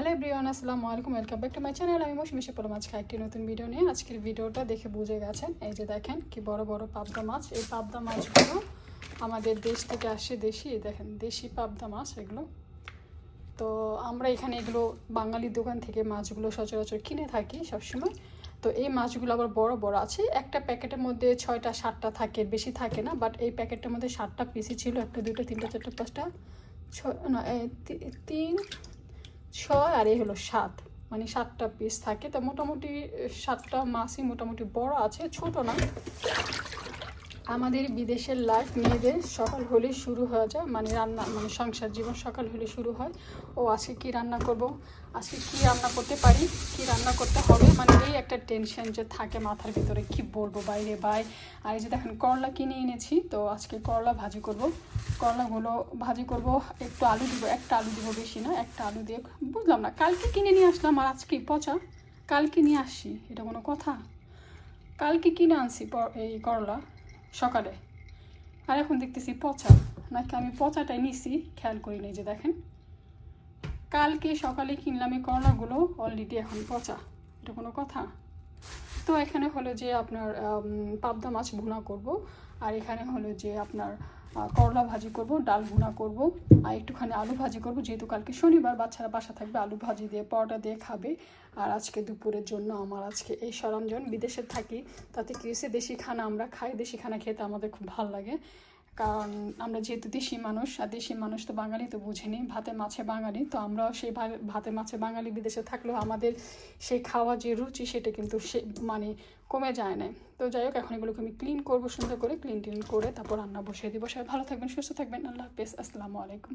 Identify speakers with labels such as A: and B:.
A: Hello everyone আসসালামু আলাইকুম welcome back to my channel আমি মৌসুমি মাছ আজকে একটি নতুন ভিডিও নিয়ে আজকের ভিডিওটা দেখে বুঝে গেছেন। এই যে দেখেন কি বড় বড় পাবদা মাছ। এই পাবদা মাছগুলো আমাদের দেশ থেকে আসে দেশি দেখেন দেশি পাবদা মাছ এগুলো। তো আমরা এখানে এগুলো বাঙালির দোকান থেকে মাছগুলো সচরাচর কিনে থাকি সবসময়। তো এই মাছগুলো আবার বড় বড় আছে। একটা প্যাকেটের মধ্যে ছয়টা, সাতটা থাকে, বেশি থাকে না বাট এই প্যাকেটটার মধ্যে সাতটা পিসি ছিল, একটা দুটো তিনটা, চারটা, পাঁচটা ছ না তিন ছয় আর এই হলো সাত। মানে সাতটা পিস থাকে। তো মোটামুটি সাতটা মাছই মোটামুটি বড় আছে, ছোট না। আমাদের বিদেশের লাইফ মেয়েদের সকাল হলে শুরু হয়ে যায় মানে রান্না মানে সংসার জীবন সকাল হলে শুরু হয়। ও আজকে কি রান্না করব? আজকে কি রান্না করতে পারি? কি রান্না করতে হবে? মানে এই একটা টেনশন যে থাকে মাথার ভিতরে, কি বলব বাইরে বাই আর এই যে দেখেন, করলা কিনে এনেছি, তো আজকে করলা ভাজি করব। করলাগুলো ভাজি করব, একটু আলু দিব, একটা আলু দিব বেশি না, একটা আলু দিয়ে, বুঝলাম না, কালকে কিনে নিয়ে আসলাম আর আজকে পচা, কালকে নিয়ে আসছি এটা কোনো কথা? কালকে কিনে আনছি এই করলা। সকালে। আর এখন দেখতেছি পচা। নাকি আমি পচাটাই নিছি, খেয়াল করি নাই যে দেখেন। কালকে সকালে কিনলাম এই করলাগুলো অলরেডি এখন পচা। এটা কোনো কথা? তো এখানে হলো যে আপনার পাবদা মাছ ভুনা করব। আর এখানে হলো যে আপনার করলা ভাজি করব, ডাল ভুনা করব। আর একটুখানি আলু ভাজি করব, যেহেতু কালকে শনিবার বাচ্চারা বাসা থাকবে, আলু ভাজি দিয়ে, পরোটা দিয়ে খাবে। আর আজকে দুপুরের জন্য আমার আজকে এই সরঞ্জন বিদেশে থাকি, তাতে কি হয়েছে? দেশি খানা আমরা খাই, দেশি খানা খেতে আমাদের খুব ভালো লাগে। কারণ আমরা যেহেতু দেশি মানুষ, আর দেশি মানুষ তো বাঙালি তো বুঝেনি। ভাতে মাছে বাঙালি, তো আমরাও সেই ভাতে মাছে বাঙালি বিদেশে থাকলেও আমাদের সেই খাওয়া যে রুচি, সেটা কিন্তু সে মানে কমে যায় না তো যাই হোক, এখন এগুলোকে আমি ক্লিন করব, সুন্দর করে ক্লিন টিন করে তারপর রান্না বসিয়ে দিব। সবাই ভালো থাকবেন, সুস্থ থাকবেন। আল্লাহ হাফেজ। আসসালামু আলাইকুম।